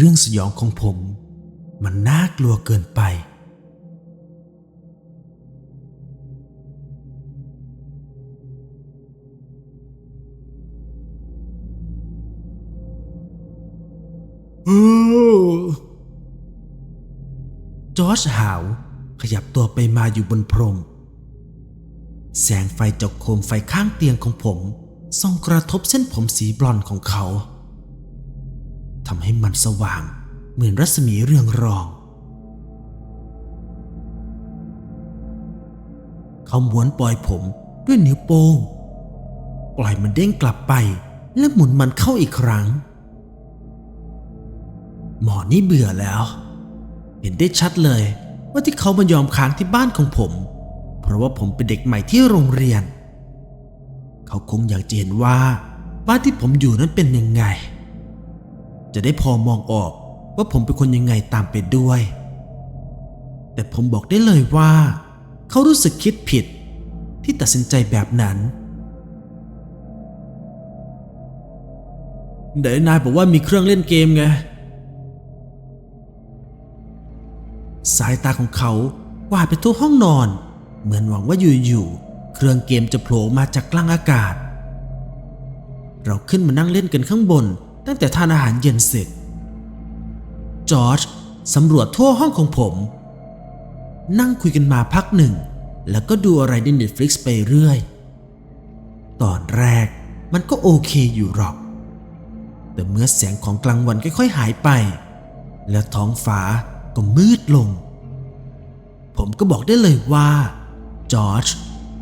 เรื่องสยองของผม มันน่ากลัวเกินไป จอร์จหาว ขยับตัวไปมาอยู่บนพรม แสงไฟจากโคมไฟข้างเตียงของผมส่องกระทบเส้นผมสีบลอนด์ของเขา ทำให้มันสว่างเหมือนรัศมีเรืองรอง เขาม้วนปล่อยผมด้วยนิ้วโป้งปล่อยมันเด้งกลับไปและหมุนมันเข้าอีกครั้ง หมอนี่เบื่อแล้ว เห็นได้ชัดเลยว่าที่เขามายอมค้างที่บ้านของผม เพราะว่าผมเป็นเด็กใหม่ที่โรงเรียน เขาคงอยากจะเห็นว่าบ้านที่ผมอยู่นั้นเป็นยังไง จะได้พอมองออกว่าผมเป็นคนยังไงตามไปด้วย แต่ผมบอกได้เลยว่า เขารู้สึกคิดผิดที่ตัดสินใจแบบนั้นเดี๋ยวนายบอกว่ามีเครื่องเล่นเกมไง สายตาของเขาวาดไปทั่วห้องนอน เหมือนหวังว่าอยู่ๆเครื่องเกมจะโผล่มาจากกลางอากาศ เราขึ้นมานั่งเล่นกันข้างบน ตั้งแต่ทานอาหารเย็นเสร็จ จอร์จสำรวจทั่วห้องของผม นั่งคุยกันมาพักหนึ่ง แล้วก็ดูอะไรใน Netflix ไปเรื่อย ตอนแรกมันก็โอเคอยู่หรอก แต่เมื่อแสงของกลางวันค่อยๆหายไป และท้องฟ้าก็มืดลง ผมก็บอกได้เลยว่า จอร์จ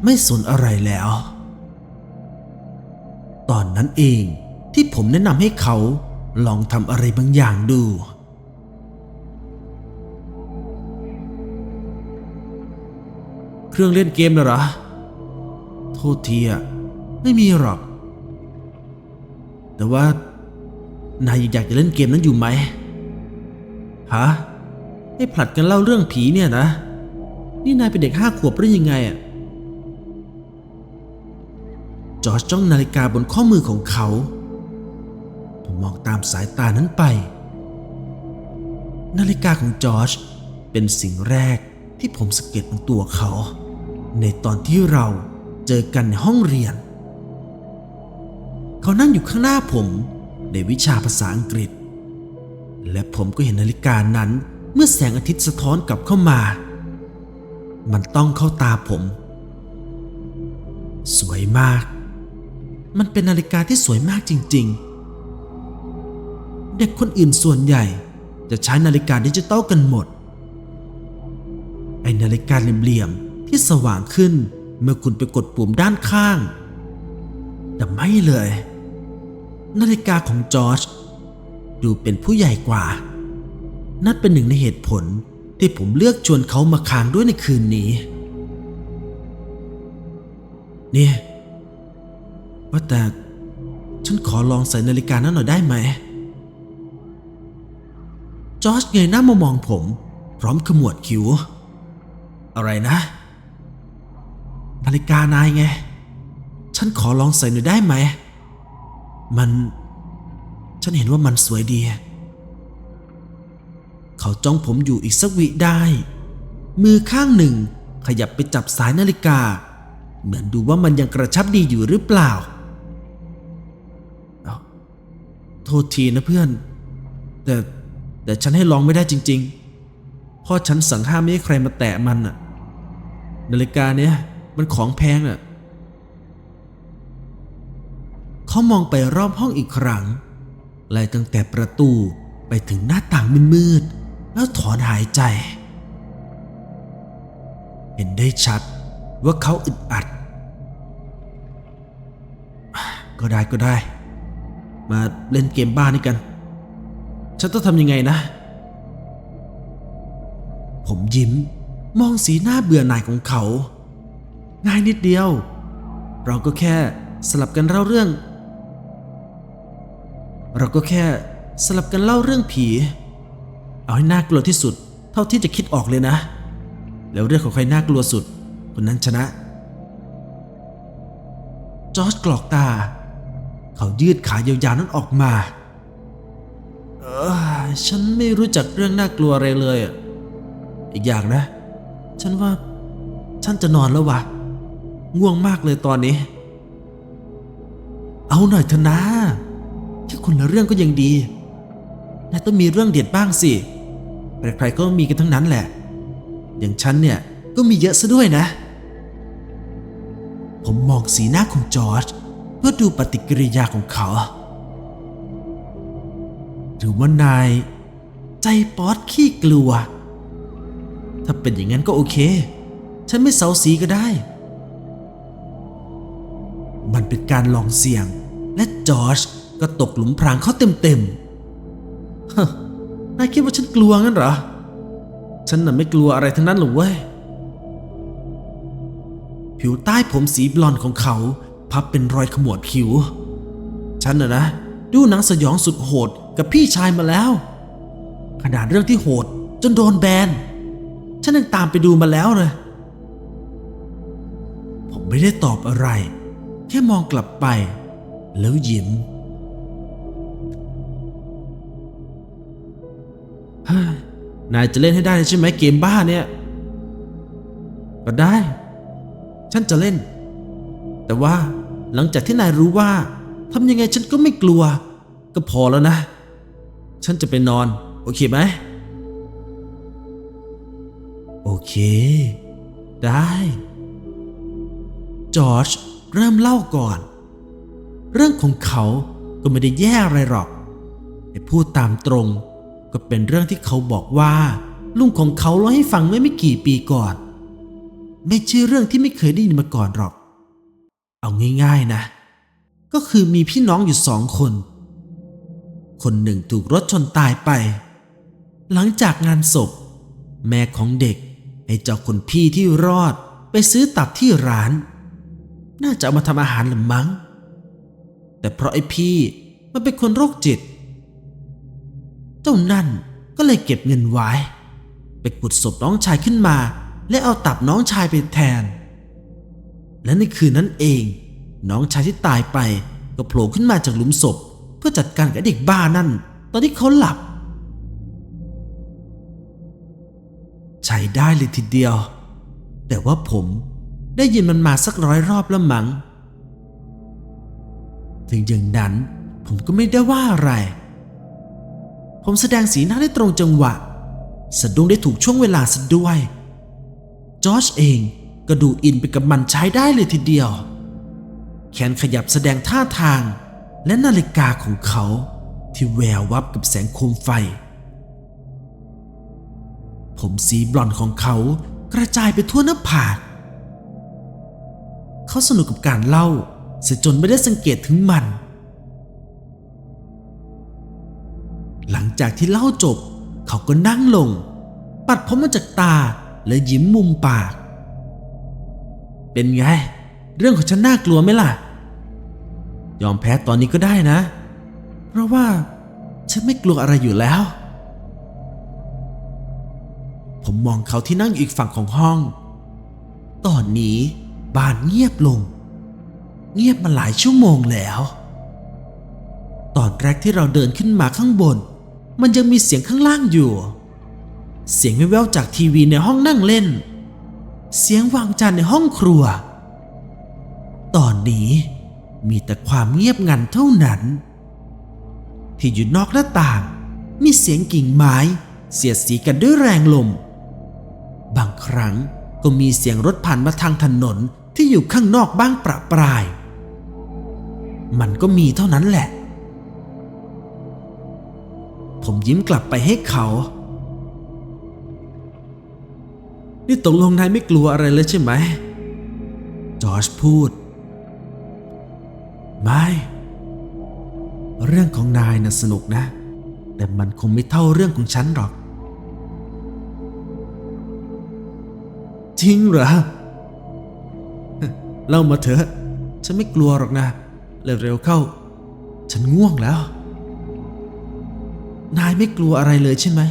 ไม่สนอะไรแล้ว ตอนนั้นเอง ที่ผมแนะนำให้เขาลองทำอะไรบางอย่างดู เครื่องเล่นเกมน่ะเหรอ โทษทีอะไม่มีหรอก แต่ว่านายอยากจะเล่นเกมนั้นอยู่ไหมฮะให้ผลัดกันเล่าเรื่องผีเนี่ยนะ นี่นายเป็นเด็กห้าขวบหรือยังไงอะจอร์จจ้องนาฬิกาบนข้อมือของเขา มองตามสายตานั้นไป นาฬิกาของจอร์จเป็นสิ่งแรกที่ผมสังเกตบนตัวเขา ในตอนที่เราเจอกันในห้องเรียน เขานั่งอยู่ข้างหน้าผมในวิชาภาษาอังกฤษ และผมก็เห็นนาฬิกานั้นเมื่อแสงอาทิตย์สะท้อนกลับเข้ามา มันต้องเข้าตาผม สวยมาก มันเป็นนาฬิกาที่สวยมากจริง ๆ เด็กคนอื่นส่วนใหญ่ จะใช้นาฬิกาดิจิตอลกันหมด ไอนาฬิกาเหลี่ยมๆที่สว่างขึ้นเมื่อคุณไปกดปุ่มด้านข้างแต่ไม่เลย นาฬิกาของจอร์จดูเป็นผู้ใหญ่กว่า นั่นเป็นหนึ่งในเหตุผลที่ผมเลือกชวนเขามาค้างด้วยในคืนนี้ เนี่ยว่าแต่ฉันขอลองใส่นาฬิกานั้นหน่อยได้ไหม จอร์จเงยหน้ามามองผม พร้อมขมวดคิ้ว อะไรนะ นาฬิกานายไง ฉันขอลองใส่หน่อยได้ไหม มัน ฉันเห็นว่ามันสวยดี เขาจ้องผมอยู่อีกสักวิได้ มือข้างหนึ่งขยับไปจับสายนาฬิกา เหมือนดูว่ามันยังกระชับดีอยู่หรือเปล่าโทษทีนะเพื่อน แต่ แต่ฉันให้ลองไม่ได้จริงๆเพ่อฉันสั่งห้ามไม่ให้ใครมาแตะมันน่ะนาฬิกาเนี้ยมันของแพงน่ะเขามองไปรอบห้องอีกครั้งไล่ตั้งแต่ประตูไปถึงหน้าต่างมืดๆแล้วถอนหายใจ เห็นได้ชัดว่าเขาอึดอัด ก็ได้ก็ได้ มาเล่นเกมบ้านนี่กัน ฉันต้องทำยังไงนะ ผมยิ้ม มองสีหน้าเบื่อหน่ายของเขา ง่ายนิดเดียว เราก็แค่สลับกันเล่าเรื่อง เราก็แค่สลับกันเล่าเรื่องผี เอาให้น่ากลัวที่สุด เท่าที่จะคิดออกเลยนะ แล้วเรื่องของใครน่ากลัวสุด คนนั้นชนะ จอร์จกรอกตา เขายืดขายาวๆนั้นออกมา เอ้ยฉันไม่รู้จักเรื่องน่ากลัวอะไรเลยอะอีกอย่างนะ ฉันว่า ฉันจะนอนแล้ววะง่วงมากเลยตอนนี้ เอาหน่อยเถอะนะแค่คนละเรื่องก็ยังดีนายต้องมีเรื่องเด็ดบ้างสิใครๆก็มีกันทั้งนั้นแหละ อย่างฉันเนี่ยก็มีเยอะซะด้วยนะ ผมมองสีหน้าของจอร์จเพื่อดูปฏิกิริยาของเขา หรือว่านาย ใจป๊อดขี้กลัว ถ้าเป็นอย่างนั้นก็โอเค ฉันไม่เซาสีก็ได้ มันเป็นการลองเสี่ยง และจอร์จก็ตกหลุมพรางเขาเต็มๆฮนายคิดว่าฉันกลัวงั้นเหรอ ฉันน่ะไม่กลัวอะไรทั้งนั้นหรอกเว้ย ผิวใต้ผมสีบลอนของเขา พับเป็นรอยขมวดคิ้ว ฉันน่ะนะ ดูหนังสยองสุดโหด กับพี่ชายมาแล้ว ขนาดเรื่องที่โหดจนโดนแบน ฉันยังตามไปดูมาแล้วเลย ผมไม่ได้ตอบอะไร แค่มองกลับไป แล้วยิ้มนายจะเล่นให้ได้ใช่ไหมเกมบ้าเนี่ย ก็ได้ ฉันจะเล่น แต่ว่าหลังจากที่นายรู้ว่าทำยังไงฉันก็ไม่กลัว ก็พอแล้วนะ ฉันจะไปนอน โอเคไหม โอเค ได้ จอร์จเริ่มเล่าก่อน เรื่องของเขาก็ไม่ได้แย่อะไรหรอกแต่พูดตามตรง ก็เป็นเรื่องที่เขาบอกว่า ลุงของเขาเล่าให้ฟังเมื่อไม่กี่ปีก่อน ไม่ใช่เรื่องที่ไม่เคยได้ยินมาก่อนหรอก เอาง่ายๆนะ ก็คือมีพี่น้องอยู่สองคน คนหนึ่งถูกรถชนตายไป หลังจากงานศพ แม่ของเด็กให้เจ้าคนพี่ที่รอดไปซื้อตับที่ร้าน น่าจะเอามาทำอาหารหรือมั้ง แต่เพราะไอ้พี่มันเป็นคนโรคจิต เจ้านั่นก็เลยเก็บเงินไว้ ไปขุดศพน้องชายขึ้นมา และเอาตับน้องชายไปแทน และในคืนนั้นเอง น้องชายที่ตายไปก็โผล่ขึ้นมาจากหลุมศพ เพื่อจัดการกับเด็กบ้านั่น ตอนที่เขาหลับ ใช้ได้เลยทีเดียว แต่ว่าผมได้ยินมันมาสักร้อยรอบแล้วมัง้งถึงอย่างนั้นผมก็ไม่ได้ว่าอะไร ผมแสดงสีหน้าได้ตรงจังหวะ สะดุ้งได้ถูกช่วงเวลาซะด้วย จอร์จเองก็ดูอินไปกับมันใช้ได้เลยทีเดียว แขนขยับแสดงท่าทาง และนาฬิกาของเขาที่แวววับกับแสงโคมไฟ ผมสีบลอนของเขากระจายไปทั่วหน้าผาก เขาสนุกกับการเล่าเสียจนไม่ได้สังเกตถึงมัน หลังจากที่เล่าจบ เขาก็นั่งลง ปัดผมมาจากตาและยิ้มมุมปาก เป็นไง เรื่องของฉันน่ากลัวไหมล่ะ ยอมแพ้ตอนนี้ก็ได้นะ เพราะว่าฉันไม่กลัวอะไรอยู่แล้ว ผมมองเขาที่นั่งอยู่อีกฝั่งของห้อง ตอนนี้บ้านเงียบลง เงียบมาหลายชั่วโมงแล้ว ตอนแรกที่เราเดินขึ้นมาข้างบน มันยังมีเสียงข้างล่างอยู่ เสียงแว่วๆจากทีวีในห้องนั่งเล่น เสียงวางจานในห้องครัว ตอนนี้ มีแต่ความเงียบงันเท่านั้น ที่อยู่นอกหน้าต่าง มีเสียงกิ่งไม้ เสียดสีกันด้วยแรงลม บางครั้งก็มีเสียงรถผ่านมาทางถนนที่อยู่ข้างนอกบ้างประปราย มันก็มีเท่านั้นแหละ ผมยิ้มกลับไปให้เขา นี่ตกลงนายไม่กลัวอะไรเลยใช่ไหม จอร์จพูด ไม่ เรื่องของนายน่ะสนุกนะ แต่มันคงไม่เท่าเรื่องของฉันหรอก จริงเหรอ เล่ามาเถอะ ฉันไม่กลัวหรอกนะ เร็วๆเข้า ฉันง่วงแล้ว นายไม่กลัวอะไรเลยใช่ไหม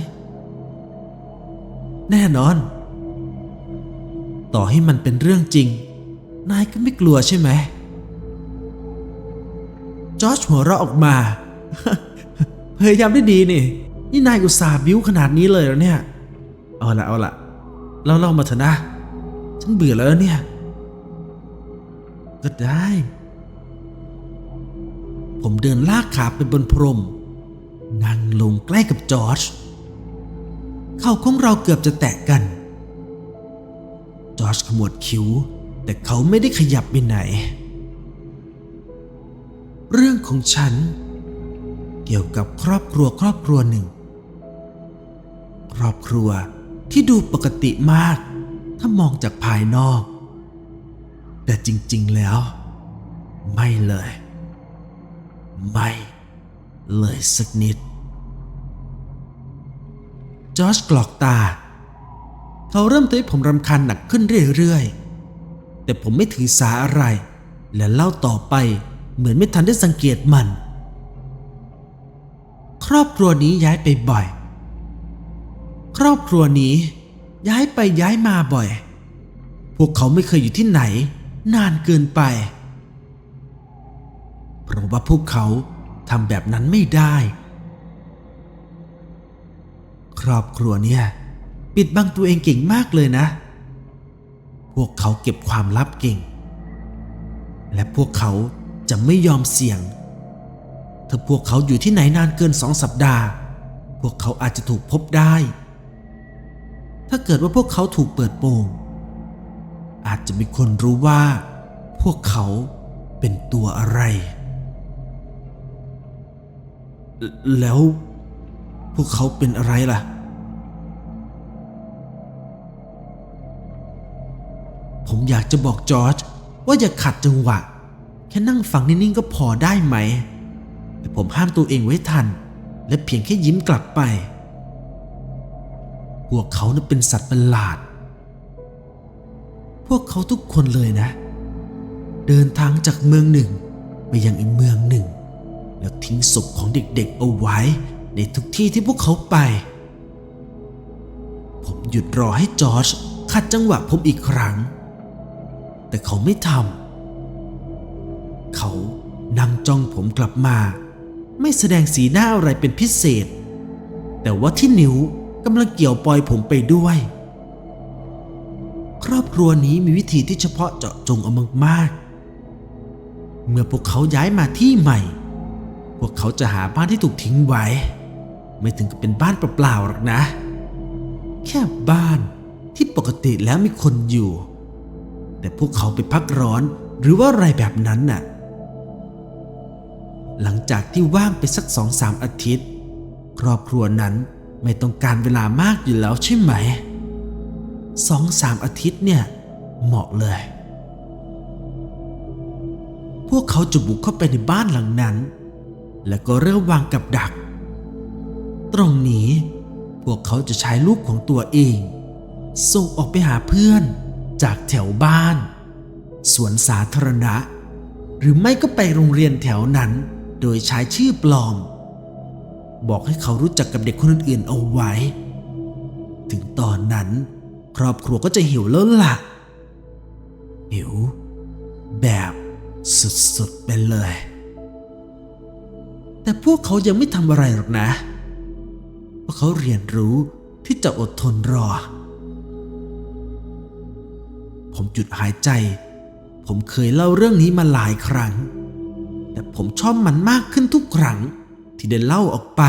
แน่นอน ต่อให้มันเป็นเรื่องจริง นายก็ไม่กลัวใช่ไหม จอร์จหัวเราะออกมาพยายามได้ดีนี่ นี่นายอุตส่าห์บิ้วขนาดนี้เลยเหรอเนี่ย เอาละเอาละเล่าเล่ามาเถอะนะ ฉันเบื่อแล้วเนี่ย ก็ได้ ผมเดินลากขาไปบนพรม นั่งลงใกล้กับจอร์จเข่าของเราเกือบจะแตะกัน จอร์จขมวดคิ้ว แต่เขาไม่ได้ขยับไปไหน เรื่องของฉัน เกี่ยวกับครอบครัวครอบครัวหนึ่ง ครอบครัวที่ดูปกติมาก ถ้ามองจากภายนอก แต่จริงๆแล้ว ไม่เลย ไม่เลยสักนิด จอร์จกรอกตา เขาเริ่มทำให้ผมรำคาญหนักขึ้นเรื่อยๆ แต่ผมไม่ถือสาอะไร และเล่าต่อไป เหมือนไม่ทันได้สังเกตมัน ครอบครัวนี้ย้ายไปบ่อย ครอบครัวนี้ย้ายไปย้ายมาบ่อย พวกเขาไม่เคยอยู่ที่ไหน นานเกินไป เพราะว่าพวกเขาทำแบบนั้นไม่ได้ ครอบครัวเนี่ยปิดบังตัวเองเก่งมากเลยนะ พวกเขาเก็บความลับเก่ง และพวกเขา จะไม่ยอมเสี่ยง ถ้าพวกเขาอยู่ที่ไหนนานเกินสองสัปดาห์ พวกเขาอาจจะถูกพบได้ ถ้าเกิดว่าพวกเขาถูกเปิดโปง อาจจะมีคนรู้ว่า พวกเขาเป็นตัวอะไร แล้วพวกเขาเป็นอะไรล่ะผมอยากจะบอกจอร์จว่าอย่าขัดจังหวะ ค่นั่งฟังนิ่งๆก็พอได้ไหม แต่ผมห้ามตัวเองไว้ทัน และเพียงแค่ยิ้มกลับไป พวกเขานั้นเป็นสัตว์ประหลาด พวกเขาทุกคนเลยนะ เดินทางจากเมืองหนึ่งไปยังอีกเมืองหนึ่ง แล้วทิ้งศพของเด็กๆเอาไว้ในทุกที่ที่พวกเขาไป ผมหยุดรอให้จอร์จขัดจังหวะผมอีกครั้ง แต่เขาไม่ทำ เขานั่งจ้องผมกลับมา ไม่แสดงสีหน้าอะไรเป็นพิเศษ แต่ว่าที่นิ้วกำลังเกี่ยวปลอยผมไปด้วย ครอบครัวนี้มีวิธีที่เฉพาะเจาะจงเอามากๆ เมื่อพวกเขาย้ายมาที่ใหม่ พวกเขาจะหาบ้านที่ถูกทิ้งไว้ ไม่ถึงกับเป็นบ้านเปล่าๆหรอกนะ แค่บ้านที่ปกติแล้วมีคนอยู่ แต่พวกเขาไปพักร้อนหรือว่าอะไรแบบนั้นน่ะ หลังจากที่ว่างไปสักสองสามอาทิตย์ ครอบครัวนั้นไม่ต้องการเวลามากอยู่แล้วใช่ไหมสองสามอาทิตย์เนี่ย เหมาะเลย พวกเขาจะบุกเข้าไปในบ้านหลังนั้น แล้วก็เริ่มวางกับดัก ตรงนี้พวกเขาจะใช้ลูกของตัวเอง ส่งออกไปหาเพื่อนจากแถวบ้าน สวนสาธารณะ หรือไม่ก็ไปโรงเรียนแถวนั้น โดยใช้ชื่อปลอม บอกให้เขารู้จักกับเด็กคนอื่นๆเอาไว้ ถึงตอนนั้น ครอบครัวก็จะหิวแล้วล่ะ หิว แบบสุดๆไปเลย แต่พวกเขายังไม่ทำอะไรหรอกนะเพราะเขาเรียนรู้ที่จะอดทนรอ ผมหยุดหายใจ ผมเคยเล่าเรื่องนี้มาหลายครั้ง แต่ผมชอบมันมากขึ้นทุกครั้งที่ได้เล่าออกไป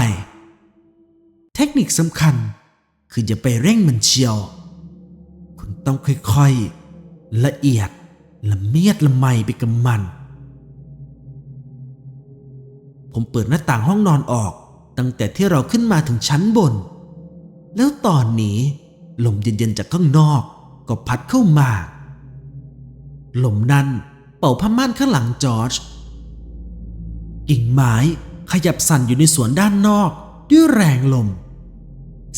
เทคนิคสำคัญ คืออย่าไปเร่งมันเชียว คุณต้องค่อยๆ ละเอียดละเมียดละไมไปกับมัน ผมเปิดหน้าต่างห้องนอนออก ตั้งแต่ที่เราขึ้นมาถึงชั้นบน แล้วตอนนี้ลมเย็นๆจากข้างนอกก็พัดเข้ามา ลมนั้นเป่าผ้าม่านข้างหลังจอร์จ กิ่งไม้ขยับสั่นอยู่ในสวนด้านนอกด้วยแรงลม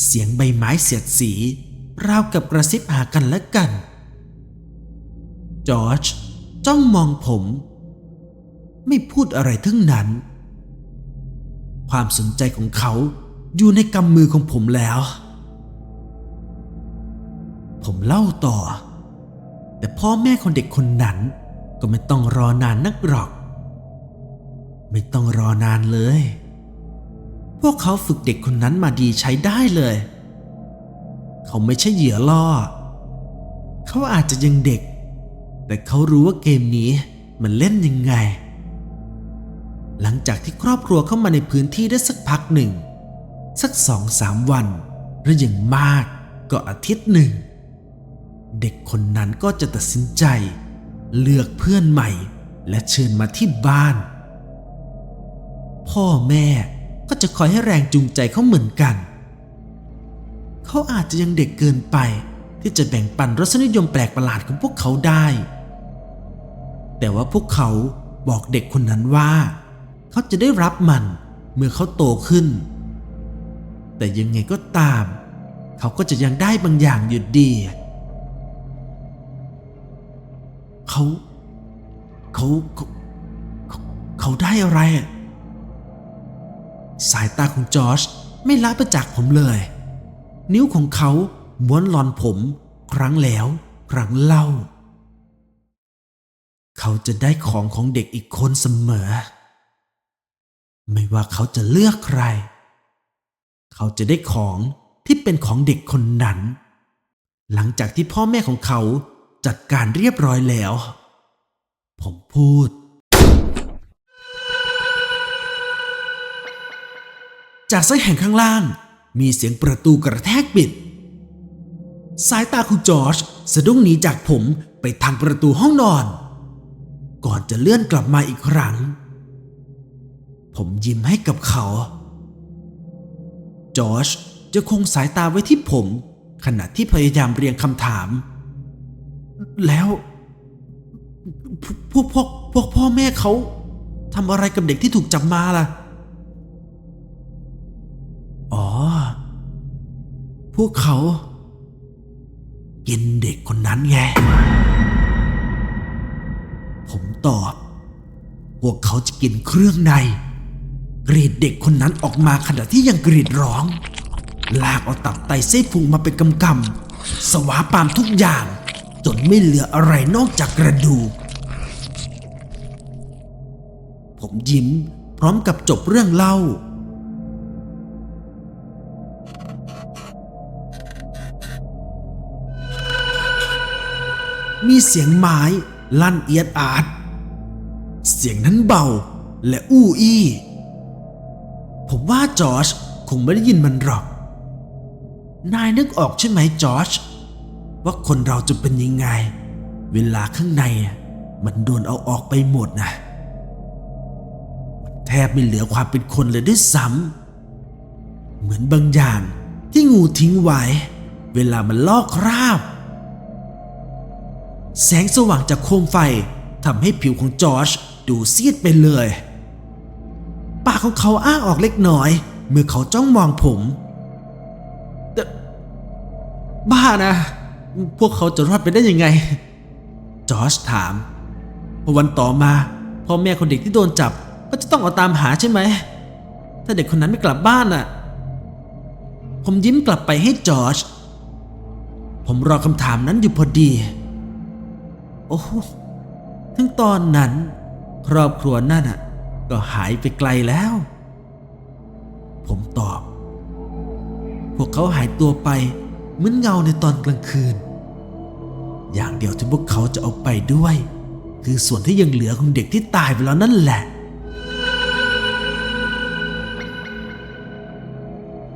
เสียงใบไม้เสียดสี ราวกับกระซิบหากันและกัน จอร์จจ้องมองผม ไม่พูดอะไรทั้งนั้น ความสนใจของเขาอยู่ในกำมือของผมแล้ว ผมเล่าต่อ แต่พ่อแม่ของเด็กคนนั้นก็ไม่ต้องรอนานนักหรอก ไม่ต้องรอนานเลย พวกเขาฝึกเด็กคนนั้นมาดีใช้ได้เลย เขาไม่ใช่เหยื่อล่อ เขาอาจจะยังเด็ก แต่เขารู้ว่าเกมนี้มันเล่นยังไง หลังจากที่ครอบครัวเข้ามาในพื้นที่ได้สักพักหนึ่ง สักสองสามวัน หรืออย่างมากก็อาทิตย์หนึ่ง เด็กคนนั้นก็จะตัดสินใจ เลือกเพื่อนใหม่ และเชิญมาที่บ้าน พ่อแม่ก็จะคอยให้แรงจูงใจเขาเหมือนกัน เขาอาจจะยังเด็กเกินไปที่จะแบ่งปันรสนิยมแปลกประหลาดของพวกเขาได้ แต่ว่าพวกเขาบอกเด็กคนนั้นว่า เขาจะได้รับมันเมื่อเขาโตขึ้น แต่ยังไงก็ตาม เขาก็จะยังได้บางอย่างอยู่ดี เขาเขาเขาเขาได้อะไรอะ สายตาของจอร์จไม่ละไปจากผมเลย นิ้วของเขาม้วนหลอนผม ครั้งแล้ว ครั้งเล่า เขาจะได้ของของเด็กอีกคนเสมอ ไม่ว่าเขาจะเลือกใคร เขาจะได้ของที่เป็นของเด็กคนนั้น หลังจากที่พ่อแม่ของเขาจัดการเรียบร้อยแล้ว ผมพูด จากซ้ายแห่งข้างล่าง มีเสียงประตูกระแทกปิด สายตาคุณจอร์จสะดุ้งหนีจากผมไปทางประตูห้องนอน ก่อนจะเลื่อนกลับมาอีกครั้ง ผมยิ้มให้กับเขา จอร์จจะคงสายตาไว้ที่ผม ขณะที่พยายามเรียงคำถาม แล้ว พวกพวกพวกพ่อแม่เขาทำอะไรกับเด็กที่ถูกจับมาล่ะ พวกเขา กินเด็กคนนั้นไง ผมตอบ พวกเขาจะกินเครื่องใน กรีดเด็กคนนั้นออกมาขณะที่ยังกรีดร้อง ลากเอาตับไตไส้นพุงมาเป็นกำกำๆสวาปามทุกอย่าง จนไม่เหลืออะไรนอกจากกระดูก ผมยิ้มพร้อมกับจบเรื่องเล่า มีเสียงไม้ลั่นเอียดอาด เสียงนั้นเบาและอู้อี้ ผมว่าจอร์จคงไม่ได้ยินมันหรอก นายนึกออกใช่ไหมจอร์จว่าคนเราจะเป็นยังไง เวลาข้างในมันโดนเอาออกไปหมดนะ แทบไม่เหลือความเป็นคนเลยด้วยซ้ำเหมือนบางอย่างที่งูทิ้งไว้ เวลามันลอกคราบ แสงสว่างจากโคมไฟทำให้ผิวของจอร์จดูซีดไปเลย ปากของเขาอ้าออกเล็กน้อย เมื่อเขาจ้องมองผมบ้านะ พวกเขาจะรอดไปได้ยังไง จอร์จถามพอวันต่อมาพ่อแม่คนเด็กที่โดนจับก็จะต้องเอาตามหาใช่ไหม ถ้าเด็กคนนั้นไม่กลับบ้านน่ะ ผมยิ้มกลับไปให้จอร์จ ผมรอคำถามนั้นอยู่พอดี โอ้โหถึงตอนนั้น ครอบครัวนั่นน่ะ ก็หายไปไกลแล้ว ผมตอบ พวกเขาหายตัวไปเหมือนเงาในตอนกลางคืน อย่างเดียวที่พวกเขาจะเอาไปด้วย คือส่วนที่ยังเหลือของเด็กที่ตายไปแล้วนั่นแหละ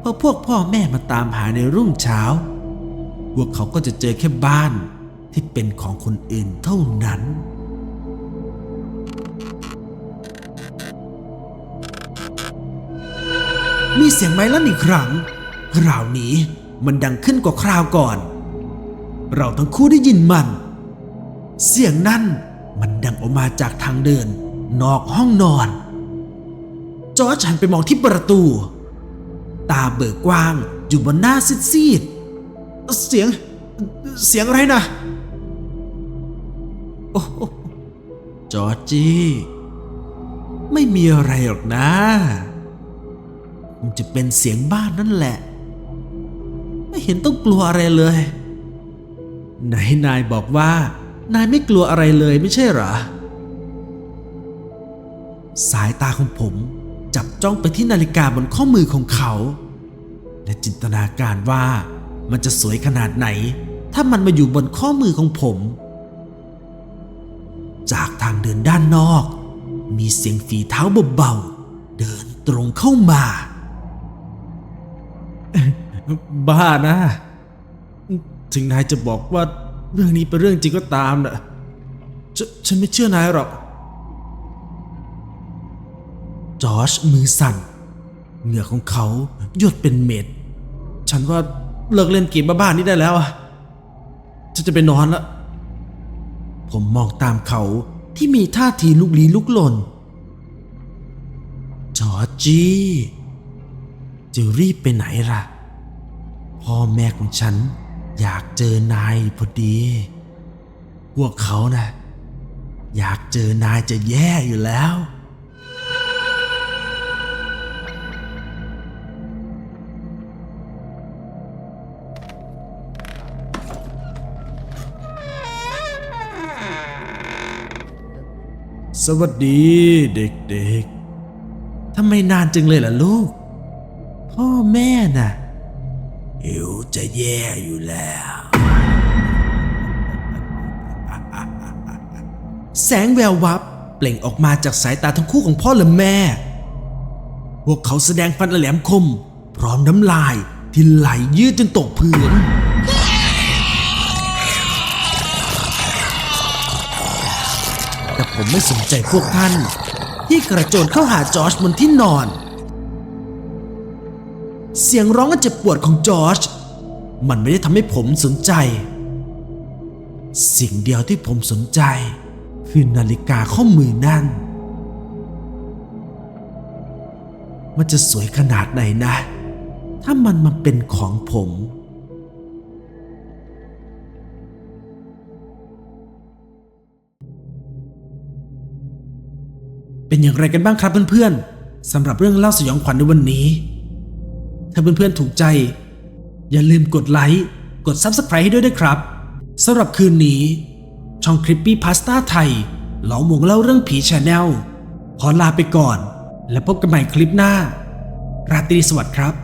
พอพวกพ่อแม่มาตามหาในรุ่งเช้า พวกเขาก็จะเจอแค่บ้าน ที่เป็นของคนอื่นเท่านั้น มีเสียงไม้ลั่นอีกครั้ง คราวนี้มันดังขึ้นกว่าคราวก่อน เราทั้งคู่ได้ยินมัน เสียงนั่นมันดังออกมาจากทางเดิน นอกห้องนอน จอร์จหันไปมองที่ประตู ตาเบิกกว้างอยู่บนหน้าซีดๆเสียงเสียงอะไรนะ โอ้จอร์จี้ ไม่มีอะไรหรอกนะคงจะเป็นเสียงบ้านนั่นแหละ ไม่เห็นต้องกลัวอะไรเลยไหนนายบอกว่า นายไม่กลัวอะไรเลยไม่ใช่หรอ สายตาของผมจับจ้องไปที่นาฬิกาบนข้อมือของเขา และจินตนาการว่ามันจะสวยขนาดไหน ถ้ามันมาอยู่บนข้อมือของผม จากทางเดินด้านนอก มีเสียงฝีเท้าเบาๆเดินตรงเข้ามา บ้านะ ถึงนายจะบอกว่าเรื่องนี้เป็นเรื่องจริงก็ตามนะฉฉันไม่เชื่อนายหรอก จอร์จมือสั่น เหงื่อของเขาหยดเป็นเม็ด ฉันว่าเลิกเล่นเกมบ้าๆนี้ได้แล้วอะฉันจะไปนอนละ ผมมองตามเขาที่มีท่าทีลุกลี้ลุกลน จอร์จี้ จะรีบไปไหนล่ะ พ่อแม่ของฉันอยากเจอนายพอดี พวกเขานะอยากเจอนายจะแย่อยู่แล้ว สวัสดีเด็กๆ ทำไมนานจังเลยล่ะลูก พ่อแม่น่ะหิวจะแย่อยู่แล้ว แสงแวววับเปล่งออกมาจากสายตาทั้งคู่ของพ่อและแม่ พวกเขาแสดงฟันแหลมคม พร้อมน้ำลายที่ไหลยืดจนตกพื้น แต่ผมไม่สนใจพวกท่าน ที่กระโจนเข้าหาจอร์จบนที่นอน เสียงร้องอันเจ็บปวดของจอร์จมันไม่ได้ทำให้ผมสนใจ สิ่งเดียวที่ผมสนใจ คือนาฬิกาข้อมือนั่น มันจะสวยขนาดไหนนะ ถ้ามันมาเป็นของผม เป็นอย่างไรกันบ้างครับเพื่อนๆสำหรับเรื่องเล่าสยองขวัญในวันนี้ ถ้าเพื่อนๆถูกใจ อย่าลืมกดไลค์กด Subscribe ให้ด้วยนะครับสำหรับคืนนี้ ช่องคลิปปี้พาสต้าไทยเหลาหมงเล่าเรื่องผีชาแนลขอลาไปก่อน และพบกันใหม่คลิปหน้า ราตรีสวัสดิ์ครับ